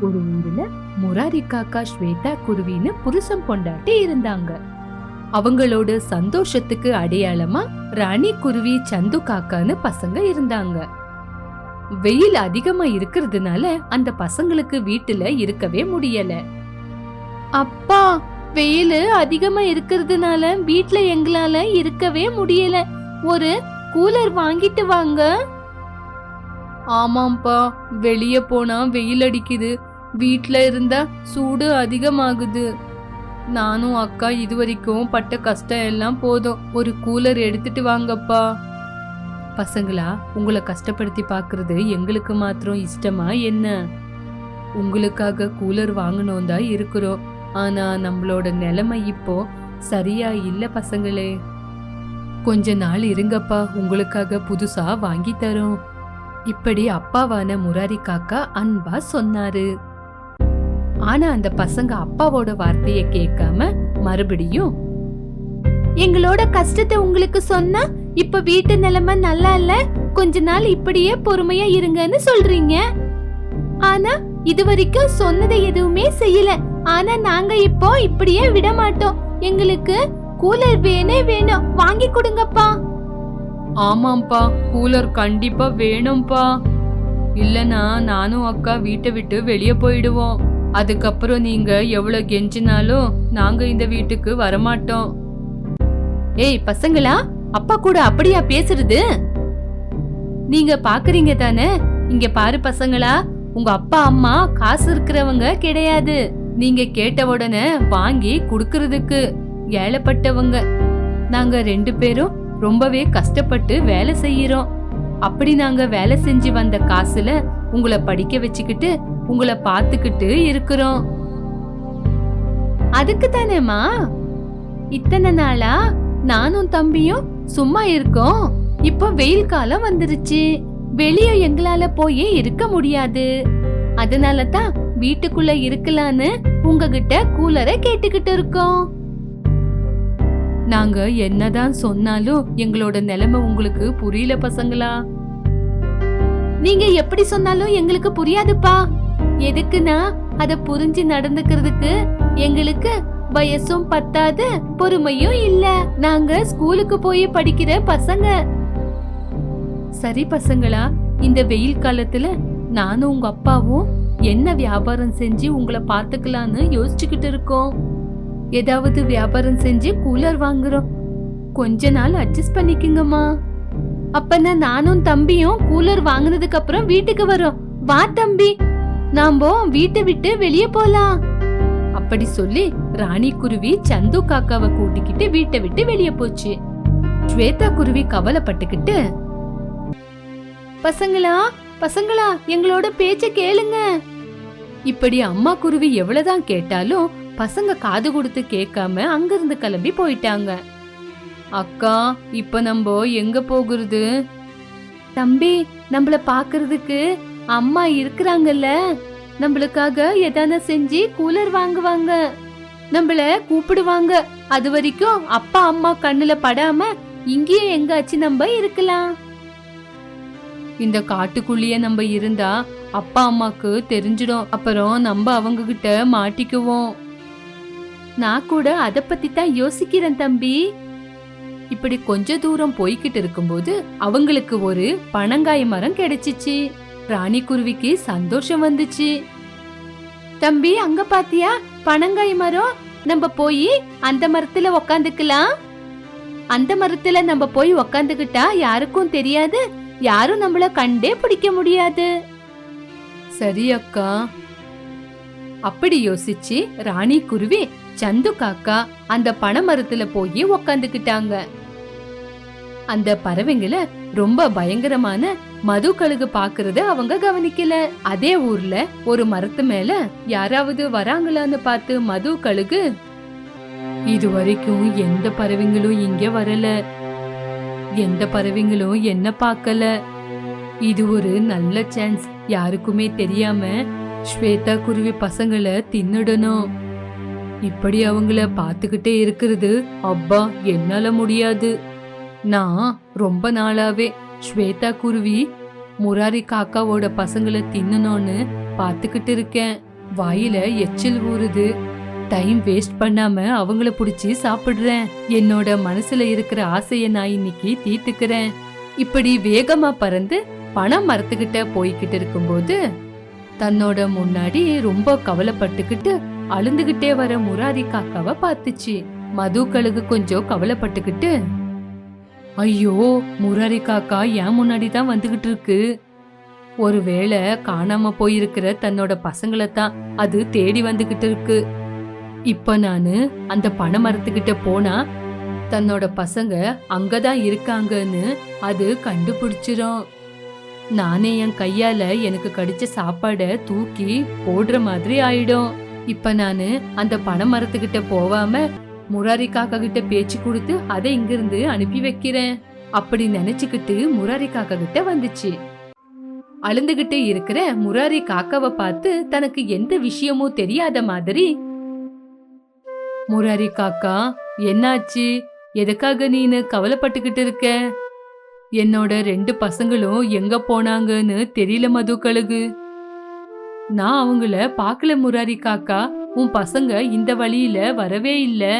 ஒரு ஊர்ல முராரி காக்கா ஸ்வேதா குருவின்னு புருஷன் பொண்டாட்டி இருந்தாங்க. அவங்களோட சந்தோஷத்துக்கு அடையாளமா ராணி குருவி சந்து காக்கான்னு பசங்க இருந்தாங்க. வெயில் அதிகமா இருக்கிறதுனால அந்த பசங்களுக்கு வீட்டுல இருக்கவே முடியல. அப்பா வெயில் அதிகமா இருக்கிறதுனால வீட்ல எங்களால இருக்கவே முடியல. ஒரு கூலர் வாங்கிட்டு வாங்க. ஆமாம்ப்பா வெளிய போனா வெயில் அடிக்குது. வீட்டில் இருந்தா சூடு அதிகமாகுது. நானும் அக்கா இது வரைக்கும் பட்ட கஷ்டம் எல்லாம் போதும். ஒரு கூலர் எடுத்துட்டு வாங்கப்பா. பசங்களா உங்களை கஷ்டப்படுத்தி பார்க்குறது எங்களுக்கு மாத்திரம் இஷ்டமா என்ன? உங்களுக்காக கூலர் வாங்கணும் தான் இருக்கிறோம். ஆனா நம்மளோட நிலைமை இப்போ சரியா இல்ல பசங்களே. கொஞ்ச நாள் இருங்கப்பா உங்களுக்காக புதுசா வாங்கி தரோம். இப்படி அப்பாவான முராரி காக்கா அன்பா சொன்னாரு. ஆனா அந்த பசங்க அப்பாவோட வார்த்தைய கேட்காம மறுபடியும் எங்களோட கஷ்டத்தை உங்களுக்கு சொன்னா இப்ப வீட்டு நிலைமை நல்லா இல்ல. கொஞ்ச நாள் இப்படியே பொறுமையா இருங்கன்னு சொல்றீங்க. ஆனா இது வரைக்கும் சொன்னதை எதுவுமே செய்யல. ஆனா நாங்க இப்போ இப்படியே விட மாட்டோம். எங்களுக்கு கூலர் வேணே வேணும். வாங்கி கொடுங்கப்பா. ஆமாம்ப்பா கூலர் கண்டிப்பா வேணும்ப்பா. இல்லனா நானும் அக்கா வீட்டை விட்டு வெளியே போயிடுவோம். அதுக்கப்புறம் நீங்க எவ்வளவு கெஞ்சினாலும் நாங்க இந்த வீட்டுக்கு வரமாட்டோம். ஏய் பசங்களா அப்பா கூட அப்படியா பேசுறது? நீங்க பாக்குறீங்க தானே? இங்க பாரு பசங்களா உங்க அப்பா அம்மா காசு இருக்கிறவங்க கிடையாது. நீங்க கேட்ட உடனே வாங்கி குடுக்கறதுக்கு ஏழப்பட்டவங்க. நாங்க ரெண்டு பேரும் ரொம்பவே கஷ்டப்பட்டு வேலை செய்யறோம். அப்படி நாங்க வேலை செஞ்சு வந்த காசுல உங்களை படிக்க வச்சுக்கிட்டு உங்களை பார்த்துக்கிட்டு இருக்கிறோம். அதுக்கு தானேமா இத்தனை நாளா நானும் தம்பியும் சும்மா இருக்கோம். இப்போ வெயில் காலம் வந்துருச்சு. வெளிய எங்களால போய் இருக்க முடியாது. அதனால தான் வீட்டுக்குள்ள இருக்கலான்னு உங்ககிட்ட கூலரை கேட்டுக்கிட்டு இருக்கோம். நாங்க என்னதான் சொன்னாலும் எங்களோட நிலைமை உங்களுக்கு புரியல பசங்களா? நீங்க எப்படி சொன்னாலும் எங்களுக்கு புரியாதுப்பா. எதுக்குன்னா அத புரிஞ்சு நடந்துக்கிறதுக்கு எங்களுக்கு வயசும் பத்தாது பொறுமையும் இல்ல. நாங்க ஸ்கூலுக்கு போய் படிக்கிற பசங்க. சரி பசங்களா இந்த வெயில் காலத்துல நானும் உங்க அப்பாவும் என்ன வியாபாரம் செஞ்சு உங்களை பார்த்துக்கலான்னு யோசிச்சுக்கிட்டு இருக்கோம். ஏதாவது வியாபாரம் செஞ்சு கூலர் வாங்குறோம். கொஞ்ச நாள் அட்ஜஸ்ட் பண்ணிக்கங்கம்மா. அப்பனா நானும் தம்பியும் கூலர் வாங்கினதுக்கு அப்புறம் வீட்டுக்கு வரோம். வா தம்பி. நாம வீட்டை விட்டு வெளியே போலாம். அப்படி சொல்லி ராணி குருவி சந்து காக்காவை கூட்டிக்கிட்டு வீட்டை விட்டு வெளியே போச்சு. ஸ்வேதா குருவி கவலைப்பட்டுக்கிட்டு பசங்களா பசங்களா எங்களோட பேச்ச கேளுங்க. இப்படி அம்மா குருவி எவ்வளவுதான் கேட்டாலும் பசங்க காது கொடுத்து கேட்காம அங்கிருந்து கிளம்பி போயிட்டாங்க. அக்கா இப்ப நம்ம எங்க போகுறது? தம்பி நம்மள பாக்குறதுக்கு அம்மா இருக்கிறாங்கல்ல. நம்மளுக்காக எதான செஞ்சு கூலர் வாங்குவாங்க. நம்மள கூப்பிடுவாங்க. அது வரைக்கும் அப்பா அம்மா கண்ணுல படாம இங்கேயே எங்காச்சு நம்ம இருக்கலாம். இந்த காட்டுக்குள்ளேயே நம்ம இருந்தா அப்பா அம்மாக்கு தெரிஞ்சிடும். அப்புறம் நம்ம அவங்க கிட்ட மாட்டிக்குவோம். நான் கூட அத பத்தி தான் யோசிக்கிறேன் தம்பி. இப்படி கொஞ்ச தூரம் போய்கிட்டு இருக்கும்போது அவங்களுக்கு ஒரு பனங்காய மரம் கிடைச்சிச்சு. ராணி குருவிக்கு சந்தோஷம் வந்துச்சு. தம்பி அங்க பாத்தியா? பனங்காய் மரம்? நம்ம போய் அந்த மரத்துல உக்காந்துக்கலாம். அந்த மரத்துல நம்ம போய் உக்காந்துக்கிட்டா யாருக்கும் தெரியாது. யாரும் நம்மள கண்டே பிடிக்க முடியாது. சரி அக்கா. அப்படி யோசிச்சு ராணி குருவி சந்து காக்கா அந்த பனைமரத்துல போய் உக்காந்துக்கிட்டாங்க. அந்த பறவைங்கள ரொம்ப பயங்கரமான மது கழுகு பாக்குறத அவங்க கவனிக்கல. அதே ஊர்ல ஒரு மரத்து மேல யாராவது வராங்களான்னு பார்த்து மது கழுகு. இது வரைக்கும் எந்த பறவைங்களும் இங்க வரல. எந்த பறவைங்களும் என்ன பார்க்கல இது ஒரு நல்ல சான்ஸ் யாருக்குமே தெரியாம ஸ்வேதா குருவி பசங்களை தின்னுடணும். இப்படி அவங்கள பார்த்துக்கிட்டே இருக்கிறது அப்பா என்னால முடியாது. நான் ரொம்ப நாளாவே ஸ்வேதா குருவி முராரி காக்காவோட பசங்களை தின்னணும்னு பார்த்துக்கிட்டு இருக்கேன். வாயில எச்சில் ஊறுது. டைம் வேஸ்ட் பண்ணாம அவங்கள பிடிச்சி சாப்பிடுறேன். என்னோட மனசுல இருக்கிற ஆசைய நான் இன்னைக்கு தீர்த்துக்கிறேன். இப்படி வேகமா பறந்து பணம் மரத்துக்கிட்ட போய்கிட்டு இருக்கும்போது தன்னோட முன்னாடி ரொம்ப கவலைப்பட்டுக்கிட்டு அழுந்துகிட்டே வர முராரி காக்காவை பார்த்துச்சு. மது கழுகு கொஞ்சம் கவலைப்பட்டுக்கிட்டு ஐயோ முராரி காக்கா என் முன்னாடி தான் வந்துகிட்டு இருக்கு ஒருவேளை காணாம போயிருக்கிற தன்னோட பசங்களை தான் அது தேடி வந்துகிட்டு இருக்கு இப்ப நானு அந்த பனை மரத்துக்கிட்ட போனா தன்னோட பசங்க அங்கதான் இருக்காங்கன்னு அது கண்டுபிடிச்சிரும். நானே என் கையால எனக்கு கடிச்ச சாப்பாடை தூக்கி போடுற மாதிரி ஆயிடும். இப்ப நானு அந்த பனை மரத்துக்கிட்ட போவாம முராரி காக்கா கிட்ட பேச்சு கொடுத்து அதை இங்கிருந்து அனுப்பி வைக்கிறேன். அப்படி நினைச்சுக்கிட்டு முராரி காக்கா கிட்ட வந்துச்சு. அழுந்துகிட்டே இருக்கிற முராரி காக்காவை பார்த்து தனக்கு எந்த விஷயமும் தெரியாத மாதிரி முராரி காக்கா என்னாச்சு? எதுக்காக நீனு கவலைப்பட்டுக்கிட்டு இருக்க? என்னோட ரெண்டு பசங்களும் எங்க போனாங்கன்னு தெரியல மது கழுகு. நான் அவங்கள பார்க்கல முராரி காக்கா உன் பசங்க இந்த வழியில வரவே இல்லை.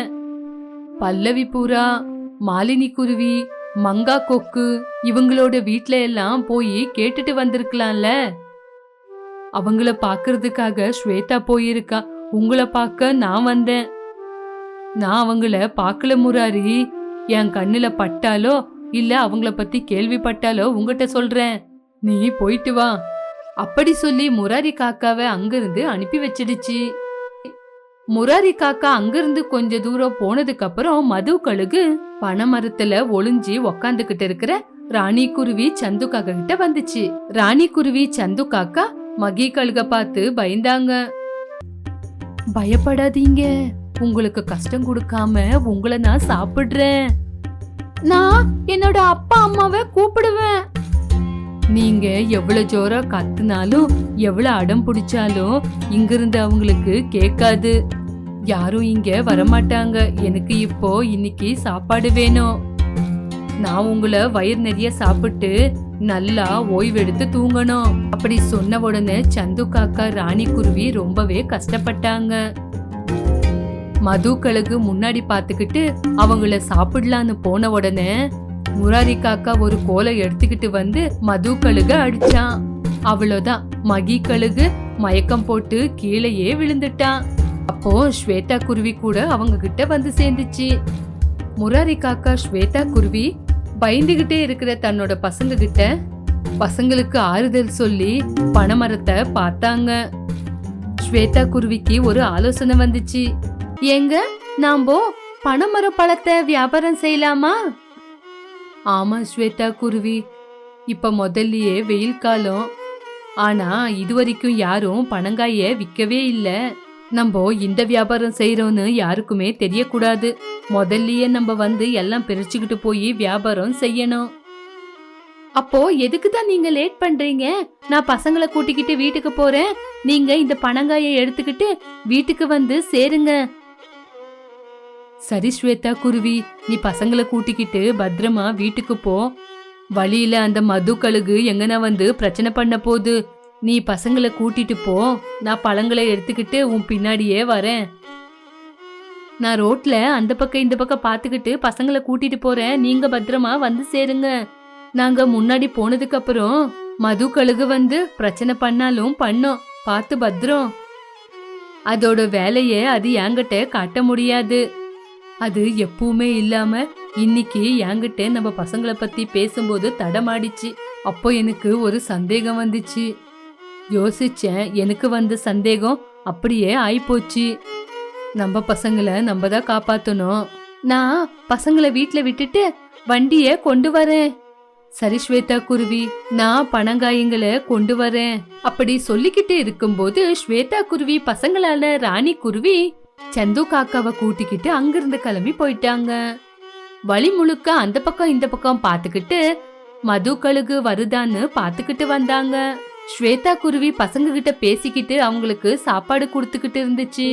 பல்லவி பூரா மாலினி குருவி மங்கா கொக்கு இவங்களோட வீட்ல எல்லாம் போய் கேட்டுட்டு வந்திருக்கலாம்ல? அவங்கள பார்க்கறதுக்காக ஸ்வேதா போயிருக்கா. உங்களை பார்க்க நான் வந்தேன். நான் அவங்கள பார்க்கல முராரி. என் கண்ணுல பட்டாலோ இல்ல அவங்கள பத்தி கேள்விப்பட்டாலோ உங்ககிட்ட சொல்றேன். நீ போயிட்டு வா. அப்படி சொல்லி முராரி காக்காவை அங்கிருந்து அனுப்பி வச்சிடுச்சு. முராரி காக்கா அங்கிருந்து கொஞ்ச தூரம் போனதுக்கு அப்புறம் மது கழுகு பனைமரத்துல ஒளிஞ்சி உக்காந்துகிட்டு இருக்கிற ராணி குருவி சந்து காக்கா கிட்ட வந்துச்சு. ராணி குருவி சந்து காக்கா மகி கழுக பார்த்து பயந்தாங்க. பயப்படாதீங்க. உங்களுக்கு கஷ்டம் கொடுக்காம உங்களை நான் சாப்பிடுறேன். நான் என்னோட அப்பா அம்மாவை கூப்பிடுவேன். நீங்க எவ்வளவு ஜோரா கத்துனாலும் எவ்வளவு அடம் பிடிச்சாலும் இங்கிருந்து அவங்களுக்கு கேட்காது. யாரும் இங்க வரமாட்டாங்க. எனக்கு இப்போ இன்னைக்கு சாப்பாடு வேணும். நான் உங்களை வயிறு நிறைய சாப்பிட்டு நல்லா ஓய்வெடுத்து தூங்கணும். அப்படி சொன்ன உடனே சந்து காக்கா ராணி குருவி ரொம்பவே கஷ்டப்பட்டாங்க. மது கழுகு முன்னாடி பார்த்துக்கிட்டு அவங்கள சாப்பிடலான்னு போன உடனே முராரி காக்கா ஒரு கோலை எடுத்துக்கிட்டு வந்து மது கழுக அடிச்சான். அவ்வளோதான் மகி கழுகு மயக்கம் போட்டு கீழேயே விழுந்துட்டான். அப்போ ஸ்வேதா குருவி கூட அவங்க கிட்ட வந்து சேர்ந்துச்சு. முராரி காக்கா ஸ்வேதா குருவி பயந்துகிட்டே இருக்கிற தன்னோட பசங்க கிட்ட பசங்களுக்கு ஆறுதல் சொல்லி பனைமரத்தை பார்த்தாங்க. ஸ்வேதா குருவிக்கு ஒரு ஆலோசனை வந்துச்சு. ஏங்க நாம்போ பனைமர பழத்தை வியாபாரம் செய்யலாமா? ஆமா ஸ்வேதா குருவி. இப்ப முதல்லயே வெயில் காலம். ஆனா இதுவரைக்கும் யாரும் பனங்காய விற்கவே இல்லை. நம்ம இந்த வியாபாரம் செய்யறோம்னு யாருக்குமே தெரியக்கூடாது. முதல்லயே நம்ம வந்து எல்லாம் பிரிச்சுக்கிட்டு போய் வியாபாரம் செய்யணும். அப்போ எதுக்கு தான் நீங்க லேட் பண்றீங்க? நான் பசங்களை கூட்டிக்கிட்டு வீட்டுக்கு போறேன். நீங்க இந்த பனங்காயை எடுத்துக்கிட்டு வீட்டுக்கு வந்து சேருங்க. சரி ஸ்வேதா குருவி நீ பசங்களை கூட்டிக்கிட்டு பத்திரமா வீட்டுக்கு போ. வழியில அந்த மது கழுகு எங்கன்னா வந்து பிரச்சனை பண்ண போகுது. நீ பசங்களை கூட்டிட்டு போ. நான் பழங்களை எடுத்துக்கிட்டு உன் பின்னாடியே வரேன். நான் ரோட்ல அந்த பக்கம் இந்த பக்கம் பார்த்துக்கிட்டு பசங்களை கூட்டிட்டு போறேன். நீங்க பத்திரமா வந்து சேருங்க. நாங்க முன்னாடி போனதுக்கு அப்புறம் மது கழுகு வந்து பிரச்சனை பண்ணாலும் பண்ணோம். பார்த்து பத்திரம். அதோட வேலைய அது என்கிட்ட காட்ட முடியாது. அது எப்பவுமே இல்லாம இன்னைக்கு என்கிட்ட நம்ம பசங்களை பத்தி பேசும்போது தடமாடிச்சு. அப்போ எனக்கு ஒரு சந்தேகம் வந்துச்சு. யோசிச்சேன். எனக்கு வந்த சந்தேகம் அப்படியே ஆயிப்போச்சு. நம்ம பசங்களை நம்ம தான் காப்பாத்தணும். நான் பசங்களை வீட்டுல விட்டுட்டு வண்டிய கொண்டு வரேன். சரி ஸ்வேதா குருவி நான் பணங்காயங்களை கொண்டு வரேன். அப்படி சொல்லிக்கிட்டு இருக்கும்போது ஸ்வேதா குருவி பசங்களால ராணி குருவி சந்து காக்காவை கூட்டிக்கிட்டு அங்கிருந்து கிளம்பி போயிட்டாங்க. வழி முழுக்க அந்த பக்கம் இந்த பக்கம் பாத்துக்கிட்டு மது கழுகு வருதான்னு பாத்துக்கிட்டு வந்தாங்க. ஸ்வேதா குருவி பசங்க கிட்ட பேசிக்கிட்டு அவங்களுக்கு சாப்பாடு கொடுத்துக்கிட்டு இருந்துச்சு.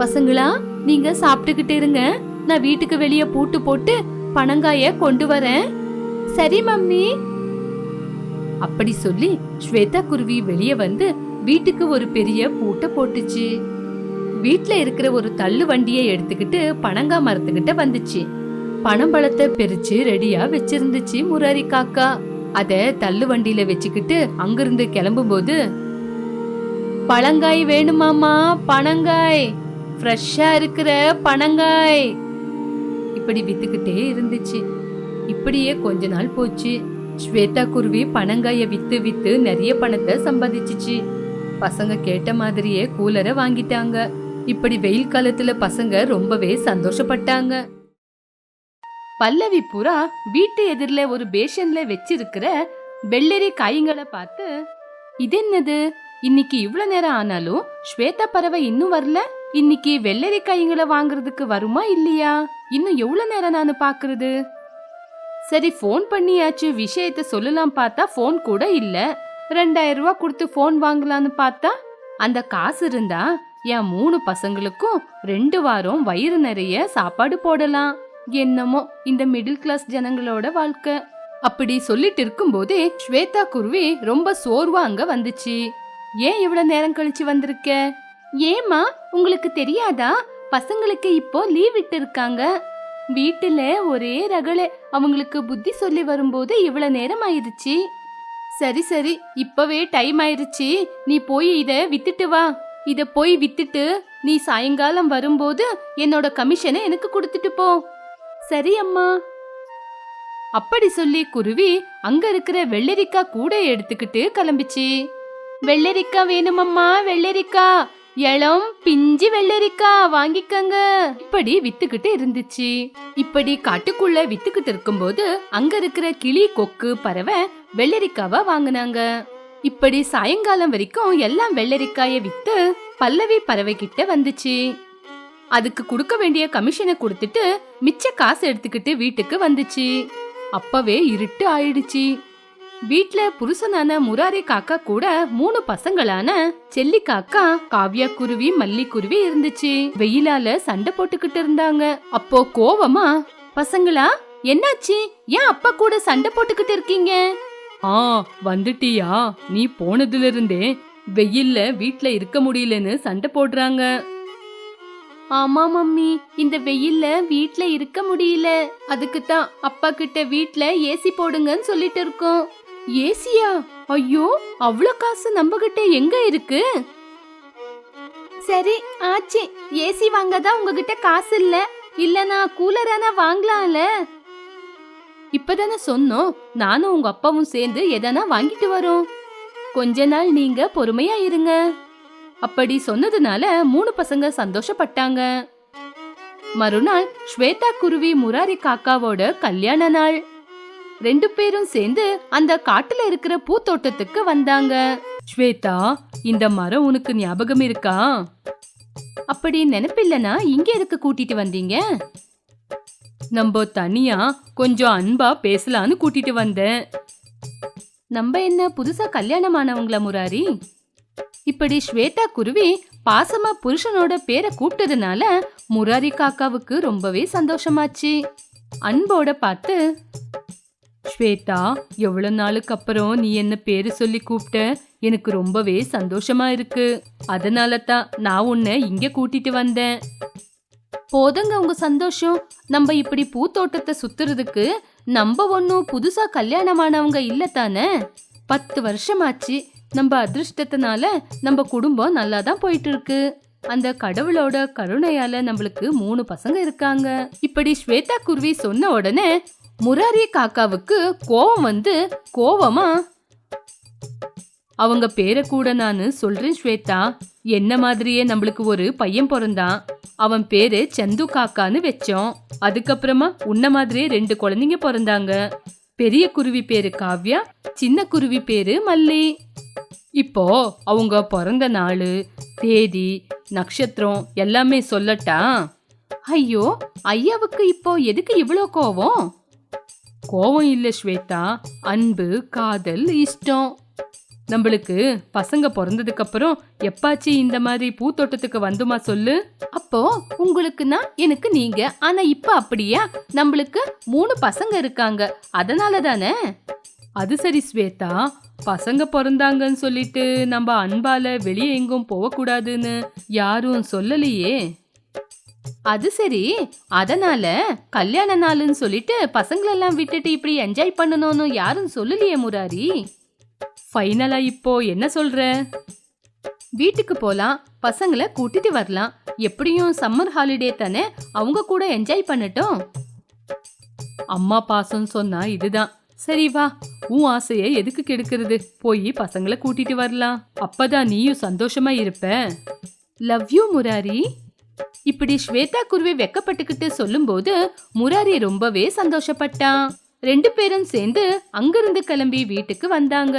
பசங்களா நீங்க சாப்பிட்டுக்கிட்டு இருங்க. நான் வீட்டுக்கு வெளியே பூட்டு போட்டு பனங்காய கொண்டு வரேன். சரி மம்மி. அப்படி சொல்லி ஸ்வேதா குருவி வெளியே வந்து வீட்டுக்கு ஒரு பெரிய பூட்டை போட்டுச்சு. வீட்டில் இருக்கிற ஒரு தள்ளு வண்டியை எடுத்துக்கிட்டு பனங்கா மரத்துக்கிட்ட வந்துச்சு. பனம்பழத்தை பிரிச்சு ரெடியா வச்சிருந்துச்சு முராரி காக்கா. அத தள்ளு வண்டியில வச்சுக்கிட்டு அங்கிருந்து கிளம்பும்போது பழங்காய் வேணுமாமா பனங்காய் ஃப்ரெஷ்ஷா இருக்கிற பனங்காய். இப்படி வித்துக்கிட்டே இருந்துச்சு. இப்படியே கொஞ்ச நாள் போச்சு. ஸ்வேதா குருவி பனங்காய வித்து வித்து நிறைய பணத்தை சம்பாதிச்சுச்சு. பசங்க கேட்ட மாதிரியே கூலரை வாங்கிட்டாங்க. இப்படி வெயில் காலத்துல பசங்க ரொம்பவே சந்தோஷப்பட்டாங்க. பல்லவி புறா வீட்டு எதிரில் ஒரு பேஷன்ல வச்சிருக்கிற வெள்ளரி காய்களை பார்த்து இது என்னது இன்னைக்கு இவ்வளோ நேரம் ஆனாலும் ஸ்வேதா பறவை இன்னும் வரல? இன்னைக்கு வெள்ளரி காய்களை வாங்குறதுக்கு வருமா இல்லையா? இன்னும் எவ்வளவு நேரம் நான் பாக்குறது? சரி ஃபோன் பண்ணியாச்சு. விஷயத்த சொல்லலாம் பார்த்தா ஃபோன் கூட இல்ல. ரெண்டாயிரம் ரூபா கொடுத்து ஃபோன் வாங்கலாம்னு பார்த்தா அந்த காசு இருந்தா என் மூணு பசங்களுக்கும் ரெண்டு வாரம் வயிறு நிறைய சாப்பாடு போடலாம். என்னமோ இந்த மிடில் கிளாஸ் ஜனங்களோட வாழ்க்கை. அப்படி சொல்லிட்டு இருக்கும்போதே ஸ்வேதா குருவி ரொம்ப சோர்வா அங்க வந்துச்சு. ஏன் இவ்வளவு நேரம் கழிச்சு வந்திருக்க? ஏமா உங்களுக்கு தெரியாதா? பசங்களுக்கு இப்போ லீவ் விட்டு இருக்காங்க. வீட்டுல ஒரே ரகளை அவங்களுக்கு புத்தி சொல்லி வரும்போது இவ்வளவு நேரம் ஆயிருச்சு சரி சரி இப்பவே டைம் ஆயிருச்சு. நீ போய் இத வித்துட்டு வா. இத போய் வித்துட்டு நீ சாயங்காலம் வரும்போது என்னோட கமிஷனை எனக்கு கொடுத்துட்டு போ. சரி அம்மா அப்படி சொல்லி குருவி அங்க இருக்கிற வெள்ளரிக்காய் கூட எடுத்துக்கிட்டு கிளம்பிச்சு. வெள்ளரிக்காய் வேணுமம்மா வெள்ளரிக்காய் இளம் பிஞ்சி வெள்ளரிக்காய் வாங்கிக்கங்க. இப்படி வித்துக்கிட்டு இருந்துச்சு. இப்படி காட்டுக்குள்ள வித்துக்கிட்டு இருக்கும்போது அங்க இருக்கிற கிளி கொக்கு பறவை வெள்ளரிக்காவ வாங்கினாங்க. இப்படி சாயங்காலம் வரைக்கும் எல்லாம் வெள்ளரிக்காய வித்து பல்லவி பறவை கிட்ட வந்துச்சு. அதுக்கு கொடுக்க வேண்டிய கமிஷனை கொடுத்துட்டு மிச்ச காசு எடுத்துக்கிட்டு வீட்டுக்கு வந்துச்சு. அப்பவே இருட்டு ஆயிடுச்சு. வீட்ல புருஷனான முராரி காக்கா கூட மூணு பசங்களான செல்லி காக்கா காவ்யா குருவி மல்லி குருவி இருந்துச்சு. வெயிலால சண்டை போட்டுக்கிட்டு இருந்தாங்க. அப்போ கோவமா பசங்களா என்னாச்சு? ஏன் அப்பா கூட சண்டை போட்டுக்கிட்டு இருக்கீங்க? ஆ வந்துட்டியா? நீ போனதுல இருந்தே வெயில்ல வீட்ல இருக்க முடியலன்னு சண்டை போடுறாங்க. ஆமா மம்மி. இந்த வெயில்ல வீட்ல இருக்க முடியல. அதுக்கு தான் அப்பா கிட்ட வீட்ல ஏசி போடுங்கன்னு சொல்லிட்டு இருக்கோம். ஏசியா? ஐயோ அவ்வளோ காசு நம்ம கிட்ட எங்க இருக்கு? சரி ஆச்சு. ஏசி வாங்க தான் உங்ககிட்ட காசு இல்ல. இல்லனா கூலரானா வாங்கலாம்ல. இப்பதானே சொன்னோம். நானும் உங்க அப்பாவும் சேர்ந்து எதனா வாங்கிட்டு வரோம். கொஞ்ச நாள் நீங்க பொறுமையா இருங்க. அப்படி சொன்னதுனால மூணு பசங்க சந்தோஷப்பட்டாங்க. மறுநாள் ஸ்வேதா குருவி முராரி காக்காவோட கல்யாண நாள். ரெண்டு பேரும் சேர்ந்து அந்த காட்டுல இருக்கிற பூத்தோட்டத்துக்கு வந்தாங்க. ஸ்வேதா இந்த மரம் உனக்கு ஞாபகம் இருக்கா? அப்படி நினைப்பில்லனா இங்க எதுக்கு கூட்டிட்டு வந்தீங்க? நம்ம தனியா கொஞ்சம் அன்பா பேசலான்னு கூட்டிட்டு வந்தேன். நம்ம என்ன புதுசா கல்யாணமானவங்களா முராரி? இப்படி ஸ்வேதா குருவி பாசமா புருஷனோட பேரை கூப்பிட்டதுனால முராரி காக்காவுக்கு ரொம்பவே சந்தோஷமாச்சு. அன்போட பார்த்து ஸ்வேதா எவ்வளவு நாளுக்கு அப்புறம் நீ என்ன பேரு சொல்லி கூப்பிட்ட? எனக்கு ரொம்பவே சந்தோஷமா இருக்கு. அதனால தான் நான் உன்னை இங்க கூட்டிட்டு வந்தேன். போதுங்க உங்க சந்தோஷம். நம்ம இப்படி பூத்தோட்டத்தை சுத்துறதுக்கு நம்ம ஒன்னும் புதுசா கல்யாணமானவங்க இல்ல தானே? பத்து வருஷமாச்சு. நம்ம அதிர்ஷ்டத்தினால நம்ம குடும்பம் நல்லா தான் போயிட்டு இருக்கு அந்த கடவுளோட கருணையால நம்மளுக்கு மூணு பசங்க இருக்காங்க. இப்படி ஸ்வேதா குருவி சொன்ன உடனே முராரி காக்காவுக்கு கோவம் வந்து கோவமா அவங்க பேரை கூட நான் சொல்றேன் ஸ்வேதா. என்ன மாதிரியே நம்மளுக்கு ஒரு பையன் பிறந்தான். அவன் பேரு சந்து காக்கான்னு வச்சோம். அதுக்கப்புறமா உன்ன மாதிரியே ரெண்டு குழந்தைங்க பிறந்தாங்க. பெரிய குருவி பேரு காவ்யா சின்ன குருவி பேரு மல்லி. இப்போ அவங்க பிறந்த நாள் தேதி நட்சத்திரம் எல்லாமே சொல்லட்டா? ஐயோ ஐயாவுக்கு இப்போ எதுக்கு இவ்வளோ கோவம்? கோவம் இல்ல ஸ்வேதா அன்பு காதல் இஷ்டம். நம்மளுக்கு பசங்க பிறந்ததுக்கு அப்புறம் எப்பாச்சு இந்த மாதிரி பூத்தோட்டத்துக்கு வந்துமா சொல்லு? அப்போ உங்களுக்குன்னா எனக்கு நீங்க. ஆனா இப்ப அப்படியா? நம்மளுக்கு மூணு பசங்க இருக்காங்க. அதனால தானே? அது சரி ஸ்வேதா. பசங்க பிறந்தாங்கன்னு சொல்லிட்டு நம்ம அன்பால வெளியே எங்கும் போகக்கூடாதுன்னு யாரும் சொல்லலையே. அது சரி. அதனால கல்யாண நாளுன்னு சொல்லிட்டு பசங்களெல்லாம் விட்டுட்டு இப்படி என்ஜாய் பண்ணணும்னு யாரும் சொல்லலையே முராரி. ஃபைனலா இப்போ என்ன சொல்ற? வீட்டுக்கு போலாம் பசங்களை கூட்டிட்டு வரலாம். எப்படியும் சம்மர் ஹாலிடே தானே அவங்க கூட என்ஜாய் பண்ணட்டும். அம்மா பாசம் சொன்னா இதுதான். சரி வா உன் ஆசைய எதுக்கு கெடுக்கிறது? போய் பசங்களை கூட்டிட்டு வரலாம். அப்பதான் நீயும் சந்தோஷமா இருப்ப. Love you Murari. இப்படி ஸ்வேதா குருவி வெக்கப்பட்டுக்கிட்டு சொல்லும்போது முராரி ரொம்பவே சந்தோஷப்பட்டான். ரெண்டு பேரும் சேர்ந்து அங்கிருந்து கிளம்பி வீட்டுக்கு வந்தாங்க.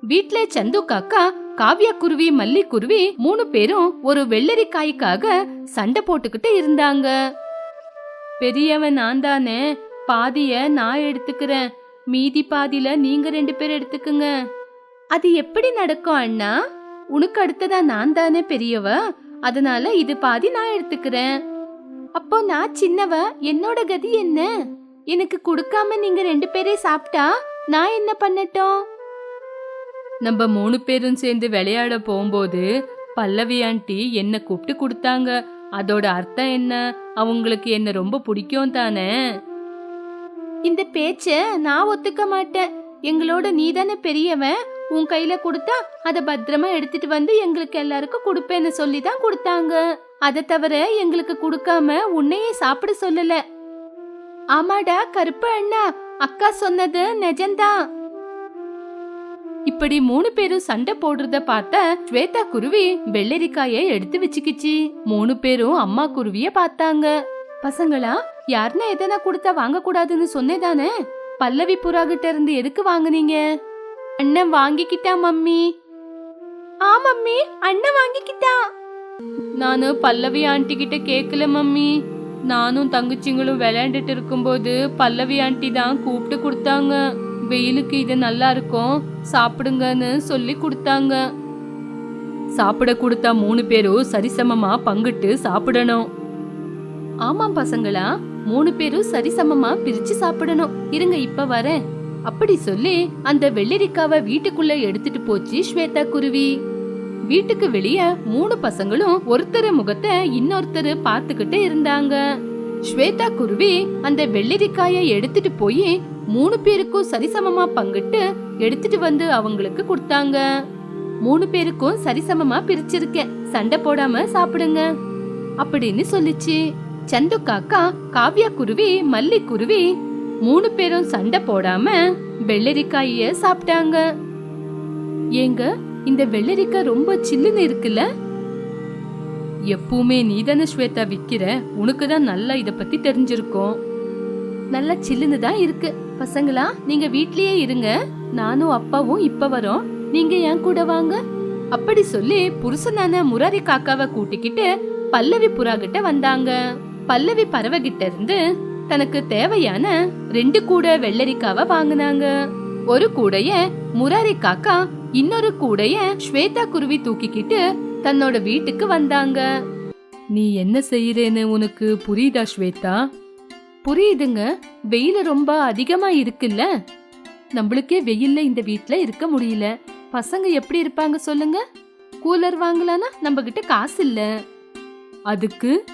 வீட்ல சந்து காக்கா காவ்யா குருவி மல்லி குருவி மூணு பேரும் ஒரு வெள்ளரிக்காய்க்காக சண்டை போட்டுக்கிட்டு இருந்தாங்க. பெரியவன் நான் தானே பாதிய நான் எடுத்துக்கிறேன். மீதி பாதியில நீங்க ரெண்டு பேர் எடுத்துக்குங்க. அது எப்படி நடக்கும் அண்ணா? உனக்கு அடுத்ததா நான் தானே பெரியவ அதனால இது பாதி நான் எடுத்துக்கிறேன். அப்போ நான் சின்னவ என்னோட கதி என்ன? எனக்கு கொடுக்காம நீங்க ரெண்டு பேரே சாப்பிட்டா நான் என்ன பண்ணட்டும்? நம்ம மூணு பேரும் சேர்ந்து விளையாட போகும்போது பல்லவி ஆண்டி என்ன கூப்பிட்டு கொடுத்தாங்க? அதோட அர்த்தம் என்ன? அவங்களுக்கு என்ன ரொம்ப பிடிக்கும் தானே? இந்த பேச்ச நான் ஒத்துக்க மாட்டேன். எங்களோட நீ தானே பெரியவன். உன் கையில கொடுத்தா அத பத்திரமா எடுத்துட்டு வந்து எங்களுக்கு எல்லாருக்கும் கொடுப்பேன்னு சொல்லி தான் கொடுத்தாங்க. அதை தவிர எங்களுக்கு கொடுக்காம உன்னையே சாப்பிட சொல்லல. ஆமாடா கருப்பு அண்ணா. அக்கா சொன்னது நிஜம்தான் இப்படி மூணு பேரும் சண்டை போடுறத பார்த்த ஸ்வேதா குருவி வெள்ளரிக்காய எடுத்து வச்சுக்கிச்சு. மூணு பேரும் அம்மா குருவிய பார்த்தாங்க. பசங்களா யாருன்னா எதனா கொடுத்தா வாங்க கூடாதுன்னு சொன்னேதானே? பல்லவி புறா கிட்ட இருந்து எதுக்கு வாங்குனீங்க? அண்ணன் வாங்கிக்கிட்டா மம்மி. ஆ மம்மி அண்ணன் வாங்கிக்கிட்டா. நானு பல்லவி ஆண்டி கிட்ட கேக்கல மம்மி. நானும் தங்கச்சிங்களும் விளையாண்டுட்டு இருக்கும்போது பல்லவி ஆண்டி தான் கூப்பிட்டு கொடுத்தாங்க. வெயிலுக்கு இது நல்லா இருக்கும் சாப்பிடுங்கன்னு சொல்லி கொடுத்தாங்க. சாப்பிட கொடுத்தா மூணு பேரும் சரிசமமா பங்கிட்டு சாப்பிடணும். ஆமாம் பசங்களா மூணு பேரும் சரிசமமா பிரிச்சு சாப்பிடணும். இருங்க இப்ப வரேன். அப்படி சொல்லி அந்த வெள்ளரிக்காவை வீட்டுக்குள்ள எடுத்துட்டு போச்சு ஸ்வேதா குருவி. வீட்டுக்கு வெளியே மூணு பசங்களும் ஒருத்தர் முகத்தை இன்னொருத்தர் பார்த்துக்கிட்டு இருந்தாங்க. ஸ்வேதா குருவி அந்த வெள்ளரிக்காய எடுத்துட்டு போய் மூணு பேருக்கும் சரிசமமா பங்கிட்டு எடுத்துட்டு வந்து அவங்களுக்கு கொடுத்தாங்க. மூணு பேருக்கும் சரிசமமா பிரிச்சிருக்கேன். சண்டை போடாம சாப்பிடுங்க. அப்படின்னு சொல்லிச்சு. சந்து காக்கா காவ்யா குருவி மல்லி குருவி மூணு பேரும் சண்டை போடாம வெள்ளரிக்காய சாப்பிட்டாங்க. ஏங்க இந்த வெள்ளரிக்காய் ரொம்ப சில்லுன்னு இருக்குல்ல? எப்பவுமே நீதானே ஸ்வேதா விக்கிற. உனக்கு தான் நல்லா இத பத்தி தெரிஞ்சிருக்கும். நல்லா சில்லுன்னு தான் இருக்கு. பசங்களா நீங்க வீட்லயே இருங்க. நானும் அப்பாவும் இப்ப வரோம். நீங்க என் கூட வாங்க. அப்படி சொல்லி புருஷனான முராரி காக்காவை கூட்டிக்கிட்டு பல்லவி புறா கிட்ட வந்தாங்க. பல்லவி பறவை கிட்ட இருந்து தனக்கு தேவையான ரெண்டு கூட வெள்ளரிக்காவை வாங்குனாங்க. ஒரு கூடைய முராரி காக்கா இன்னொரு கூடைய ஸ்வேதா குருவி தூக்கிக்கிட்டு தன்னோட வீட்டுக்கு வந்தாங்க. நீ என்ன செய்யறேன்னு உனக்கு புரியுதா ஸ்வேதா? புரியுதுங்க. வெயில் ரொம்ப அதிகமா இருக்குல்ல? நம்மளுக்கே வெயில்ல இந்த வீட்ல இருக்க முடியல. பசங்க எப்படி இருப்பாங்க சொல்லுங்க. கூலர் வாங்கலானா நம்ம கிட்ட காசு இல்ல. அதுக்கு?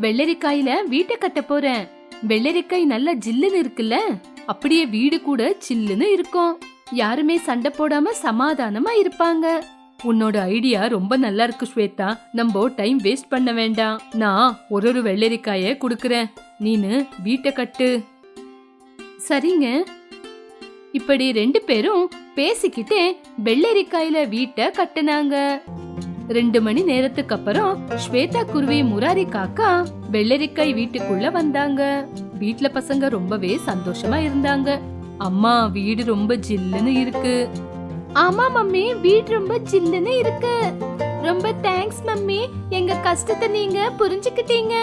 வெள்ளரிக்காயில வீட்டை கட்ட போறேன். வெள்ளரிக்காய் நல்லா ஜில்லுன்னு இருக்குல்ல? அப்படியே வீடு கூட சில்லுன்னு இருக்கும். யாருமே சண்டை போடாம சமாதானமா இருப்பாங்க. உன்னோட ஐடியா ரொம்ப நல்லா இருக்கு ஸ்வேதா. நம்ம டைம் வேஸ்ட் பண்ண வேண்டாம். நான் ஒரு ஒரு வெள்ளரிக்காய குடுக்கறேன். நீனு வீட்டை கட்டு. சரிங்க. இப்படி ரெண்டு பேரும் பேசிக்கிட்டே வெள்ளரிக்காயில வீட்டை கட்டுனாங்க. ரெண்டு மணி நேரத்துக்கு அப்புறம் ஸ்வேதா குருவி முராரி காக்கா வெள்ளரிக்காய் வீட்டுக்குள்ள வந்தாங்க. வீட்ல பசங்க ரொம்பவே சந்தோஷமா இருந்தாங்க. அம்மா வீடு ரொம்ப ஜில்லுன்னு இருக்கு. ஆமா மம்மி வீடு ரொம்ப ஜில்லுன்னு இருக்கு. ரொம்ப தேங்க்ஸ் மம்மி. எங்க கஷ்டத்தை நீங்க புரிஞ்சுக்கிட்டீங்க.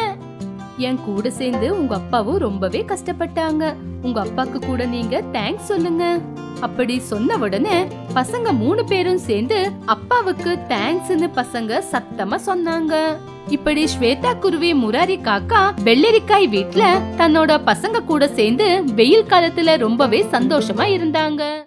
என் கூட சேர்ந்து உங்க அப்பாவும் ரொம்பவே கஷ்டப்பட்டாங்க. உங்க அப்பாக்கு கூட நீங்க தேங்க்ஸ் சொல்லுங்க. அப்படி சொன்ன உடனே பசங்க மூணு பேரும் சேர்ந்து அப்பாவுக்கு தேங்க்ஸ்னு பசங்க சத்தமா சொன்னாங்க. இப்படி ஸ்வேதா குருவி முராரி காக்கா வெள்ளரிக்காய் வீட்ல தன்னோட பசங்க கூட சேர்ந்து வெயில் காலத்துல ரொம்பவே சந்தோஷமா இருந்தாங்க.